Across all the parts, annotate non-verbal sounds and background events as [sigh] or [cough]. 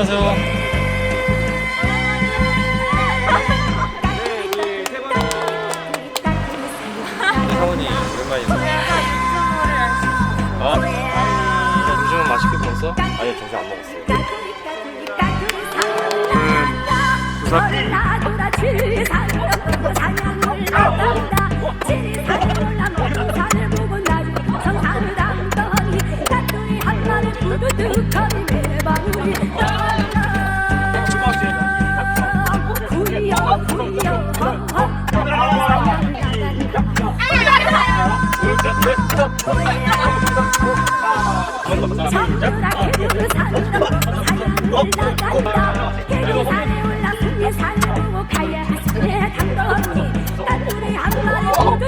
안녕하세요. 네, 사원이 오랜만이네. 아, 점심은 맛있게 먹었어? 아니, 점심 안 먹었어요.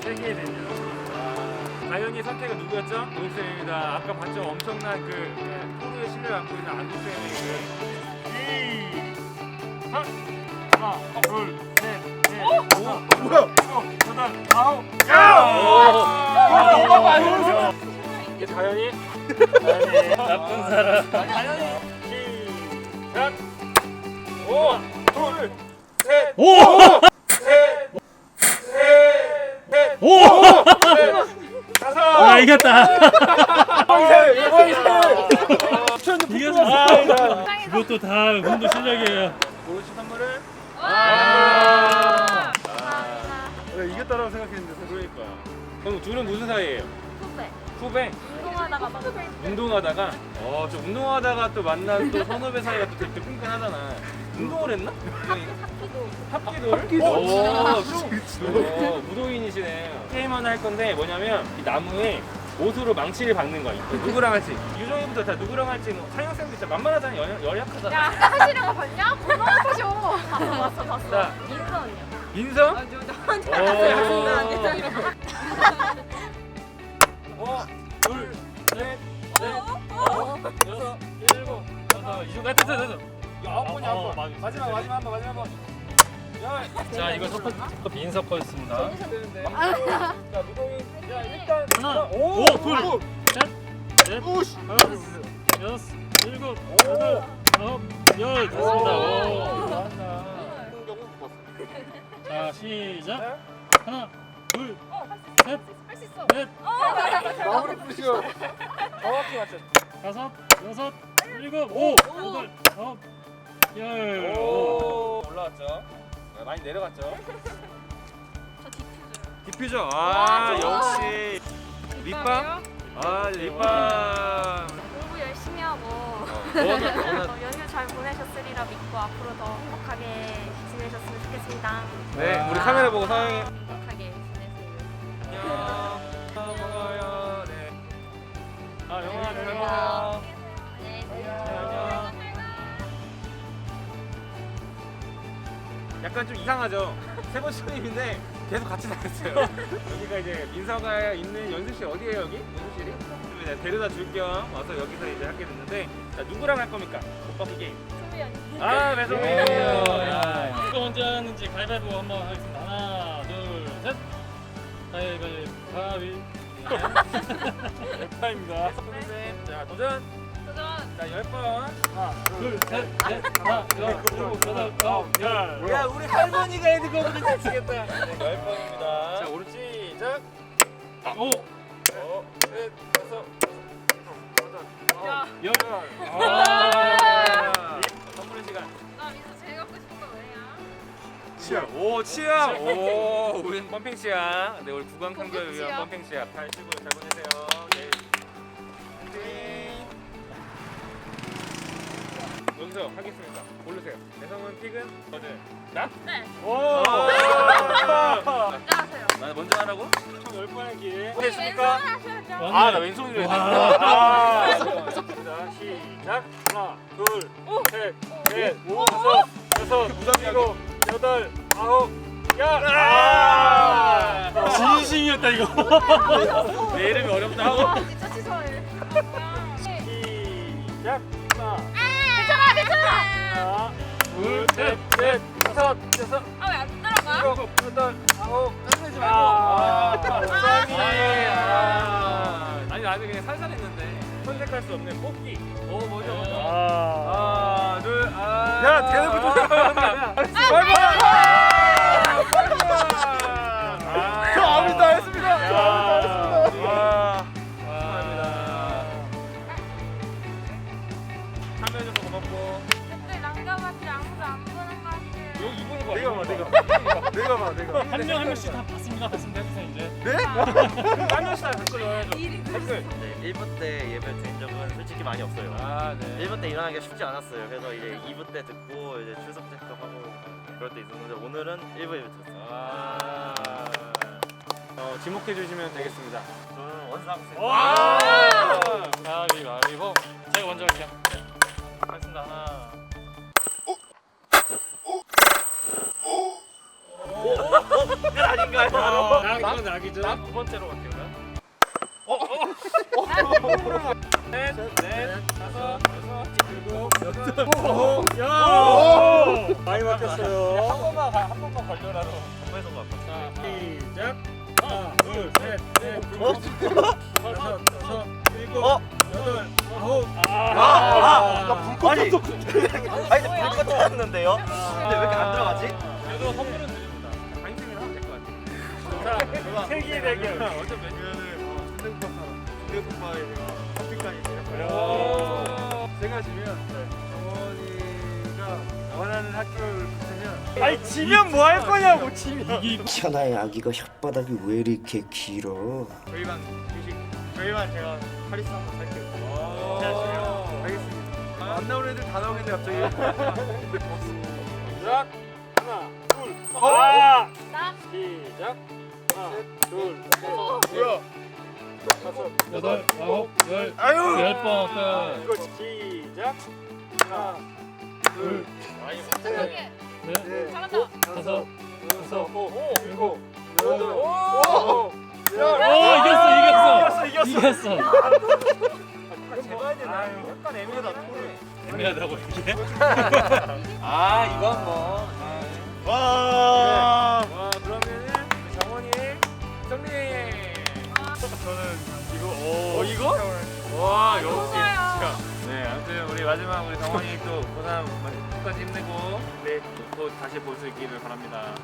세계의 대전. 다현이 선택은 누구였죠? 노익쌤입니다. 아까 봤죠? 엄청난 그 토르의 신뢰를 갖고 있는 안국쌤의 그 하나, 둘, 셋, 넷, 다섯, 뭐야? 여덟, 아홉, 야! 이게 다현이? 다현이 나쁜 사람. 다현이 시작. 오, 둘, 셋, 오! 셋, 셋, 넷, 오! 다섯. 아 이겼다. 이겼어. 이겼어. 그것도 다 운도 실력이에요. 선물은 와! 이겼다라고 생각했는데 그러니까. 그럼 둘은 무슨 사이예요? 후배. 운동하다가 막 운동하다가 어, 저 운동하다가 또 만난 또 선후배 사이가 또 되게 끈끈하잖아. 운동을 했나? 합기도. 합기도. 오, 어, 무도인이시네. 게임 하나 할 건데 뭐냐면 이 나무에 옷으로 망치를 박는 거. 누구랑 할지. 유정이부터 다 누구랑 할지. 뭐 상영쌤도 진짜 만만하잖아. 연, 연약하잖아. 야, 사실은 거 봤냐? 번호가 터져. 봤어, 봤어, 봤어. 자. 민선이요. 인성? 아, 저 오. 장난 어, 둘, 셋, 넷, 다섯, 여섯, 일곱, 여덟, 아홉 번이 아홉 어, 번. 맞아. 마지막, 마지막 한 번, 마지막 한 번. 열. 자 이거 첫 번째 빈석커였습니다. 하나, 오, 오, 둘, 넷, 오씨. 다섯, 여섯, 일곱, 여덟, 아홉, 열 됐습니다. 오. 자 시작. 하나, 둘, 셋, 할수 있어. 넷, 마무리 부시오. 정확히 맞췄. 다섯, 여섯, 일곱, 오, 여덟, 아홉, 열. 오. 오, 올라왔죠. 네, 많이 내려갔죠. 디퓨저. 아, 역시 립밤. 아, 립밤. 공부 열심히 하고 어, 너는 너는 어, 연휴 잘 보내셨으리라 믿고 앞으로 더 행복하게 지내셨으면 좋겠습니다. 네, 우리 카메라 보고 사랑해. 행복하게 지내세요. 안녕. 먹어요. 네. 아, 영원아 잘 안녕. 먹어. 네. 안녕. 약간 좀 이상하죠. 세 번째 손님인데 계속 같이 다녔어요. [laughs] 여기가 이제 민서가 있는 연습실 어디예요 여기? 연습실이? 좀 이제 데려다 줄 겸 와서 여기서 이제 하게 됐는데 자 누구랑 할 겁니까? 오빠기 게임. 소미연. 아 배송이요. 야. 누가 먼저 하는지 가위바위보 한번 하겠습니다. 하나, 둘, 셋. 가위바위보, 가위. 역파입니다. 선생님, 자 도전. 도전. 자 열 번. 하나, 둘, 셋, 넷, 하나, 여, 일곱, 여덟, 아홉. 야 우리 할머니가 해도 거보다 잘 치겠다. 네, 열 번입니다. 자 오른 시작. 오, 어, 셋, 다섯, 아홉, 열. 아. 선물의 시간. 나 민서 제일 갖고 싶은 거 뭐야? 치약. 오 치약. 오 우리 펌핑 치약. 네 우리 구강 탐구를 고급 위한 치약. 펌핑 치약. 잘 쓰고 잘 보내세요. 네. 화이팅. 여기서 하겠습니다. 고르세요. 내성은 픽은 어제 나? 네. 오. 하세요. 나 먼저 하라고? 총 10번의 기회. 됐습니까? 하셔야죠. 아나 왼손으로 했네. 아. 자, 시작. 하나, 둘, 셋, 넷, 다섯, 여섯, 일곱, 여덟, 아홉, 야! 아! 진심이었다 이거. 내 이름이 어렵다 하고. 진짜 취소해. 시작. 둘, 셋, 넷, 다섯, 여섯, 아, 왜 안 들어가? 일곱, 여덟, 아홉, 끝내지 말고. 아, 감사합니다. 아, 아니 나도 그냥 살살 했는데 선택할 수 없는 뽑기. 오 뭐죠 뭐죠. 아. 하나 둘 아. 야, 대놓고 조심해. 저 아무도 안 했습니다. 야. 내가. 한한명 한 명씩 다 봤습니다. 봤습니다. 해주세요 이제. 한 명씩 다 댓글 넣어야죠. 일이 댓글. 네, 1부 때 예배 드린 적은 솔직히 많이 없어요. 아 네. 1부 때 일어나기가 쉽지 않았어요. 그래서 이제 2부 때 듣고 이제 출석 체크 하고 그럴 때 있었는데 오늘은 1부 예배 들었어요. 아. 어, 지목해 주시면 되겠습니다. 저는 원상생. 와! 가위바위보. 제가 먼저 할게요. 아닌가요? 나 이거 낙이죠. 두 번째로 갈게요. 넷, 넷, 다섯, 여섯, 일곱, 여덟, 아홉, 야! 많이 바뀌었어요. 한 번만 가, 한 번만 걸려라도. 정말서. 자, 시작. 하나, 둘, 셋, 넷, 다섯, 여섯, 일곱, 어? 여덟, 아홉. 아, 불 아니, [laughs] 아니 불 꺼졌는데요? 근데 왜 이렇게 안 들어가지? 그래도 선물은 것 같아요. 자, 세기 대결. 어차피 오. 제가 지면 어머니가 원하는 학교를 붙으면 아니 지면 뭐 할 거냐고 지면. 천하의 아기가 혓바닥이 왜 이렇게 길어? 저희 반 주식. 저희만 제가 카리스 한번 살게요. 오. 알겠습니다. 안 나오는 애들 다 나오겠네 갑자기. 시작. 하나, 둘, 아! 나 시작. 셋, 여덟, 아홉, 열, 아유. 열 번. 이거 시작. 하나, 둘, 생각해. 넷, 잘한다. 다섯, 여섯, 오. 일곱, 여덟. 오. 아홉. 오 이겼어 이겼어 이겼어 이겼어. 제발 되나? 약간 애매하다. 애매하다고 이게? 아 뭐. 와. 와 저는 이거 어 오. 이거? 와 역시. 좋아요. 네 아무튼 우리 마지막 우리 정원이 또 고삼 끝까지 힘내고 네, 또 다시 볼 수 있기를 바랍니다.